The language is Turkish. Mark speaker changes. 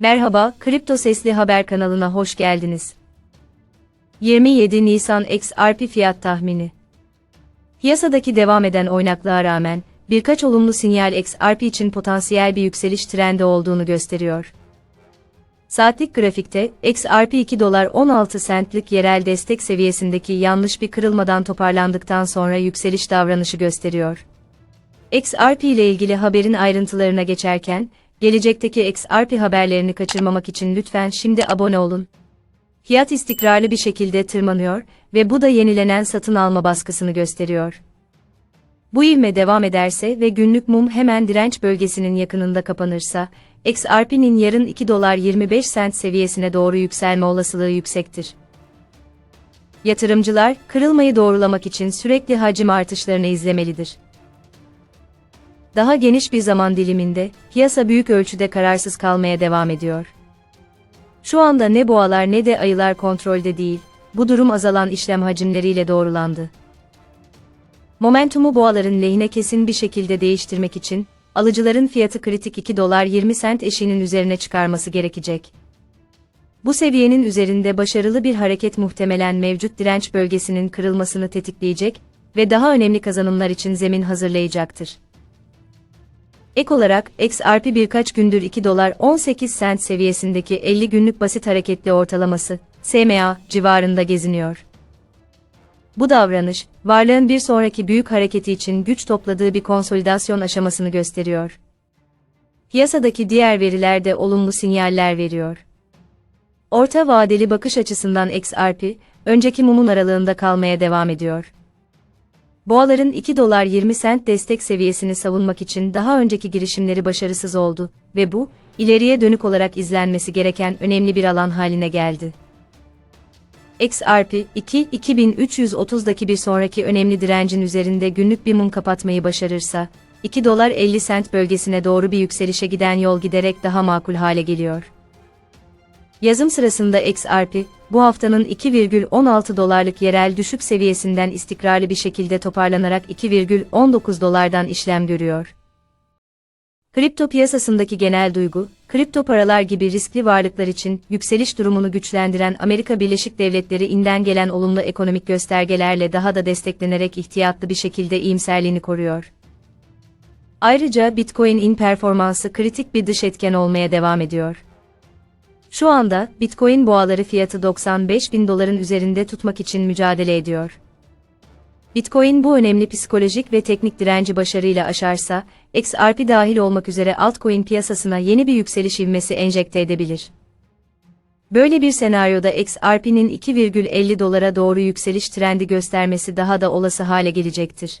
Speaker 1: Merhaba, Kripto Sesli Haber kanalına hoş geldiniz. 27 Nisan XRP fiyat tahmini. Piyasadaki devam eden oynaklığa rağmen, birkaç olumlu sinyal XRP için potansiyel bir yükseliş trendi olduğunu gösteriyor. Saatlik grafikte, XRP 2 dolar 16 centlik yerel destek seviyesindeki yanlış bir kırılmadan toparlandıktan sonra yükseliş davranışı gösteriyor. XRP ile ilgili haberin ayrıntılarına geçerken, gelecekteki XRP haberlerini kaçırmamak için lütfen şimdi abone olun. Fiyat istikrarlı bir şekilde tırmanıyor ve bu da yenilenen satın alma baskısını gösteriyor. Bu ivme devam ederse ve günlük mum hemen direnç bölgesinin yakınında kapanırsa, XRP'nin yarın 2 dolar 25 cent seviyesine doğru yükselme olasılığı yüksektir. Yatırımcılar, kırılmayı doğrulamak için sürekli hacim artışlarını izlemelidir. Daha geniş bir zaman diliminde, piyasa büyük ölçüde kararsız kalmaya devam ediyor. Şu anda ne boğalar ne de ayılar kontrolde değil, bu durum azalan işlem hacimleriyle doğrulandı. Momentumu boğaların lehine kesin bir şekilde değiştirmek için, alıcıların fiyatı kritik 2 dolar 20 sent eşiğinin üzerine çıkarması gerekecek. Bu seviyenin üzerinde başarılı bir hareket muhtemelen mevcut direnç bölgesinin kırılmasını tetikleyecek ve daha önemli kazanımlar için zemin hazırlayacaktır. Ek olarak, XRP birkaç gündür 2 dolar 18 sent seviyesindeki 50 günlük basit hareketli ortalaması, SMA, civarında geziniyor. Bu davranış, varlığın bir sonraki büyük hareketi için güç topladığı bir konsolidasyon aşamasını gösteriyor. Piyasadaki diğer veriler de olumlu sinyaller veriyor. Orta vadeli bakış açısından XRP, önceki mumun aralığında kalmaya devam ediyor. Boğaların 2 dolar 20 sent destek seviyesini savunmak için daha önceki girişimleri başarısız oldu ve bu, ileriye dönük olarak izlenmesi gereken önemli bir alan haline geldi. XRP 2 2330'daki bir sonraki önemli direncin üzerinde günlük bir mum kapatmayı başarırsa, 2 dolar 50 sent bölgesine doğru bir yükselişe giden yol giderek daha makul hale geliyor. Yazım sırasında XRP, bu haftanın 2,16 dolarlık yerel düşük seviyesinden istikrarlı bir şekilde toparlanarak 2,19 dolardan işlem görüyor. Kripto piyasasındaki genel duygu, kripto paralar gibi riskli varlıklar için yükseliş durumunu güçlendiren Amerika Birleşik Devletleri inden gelen olumlu ekonomik göstergelerle daha da desteklenerek ihtiyatlı bir şekilde iyimserliğini koruyor. Ayrıca Bitcoin'in performansı kritik bir dış etken olmaya devam ediyor. Şu anda, Bitcoin boğaları fiyatı 95 bin doların üzerinde tutmak için mücadele ediyor. Bitcoin bu önemli psikolojik ve teknik direnci başarıyla aşarsa, XRP dahil olmak üzere altcoin piyasasına yeni bir yükseliş ivmesi enjekte edebilir. Böyle bir senaryoda XRP'nin 2,50 dolara doğru yükseliş trendi göstermesi daha da olası hale gelecektir.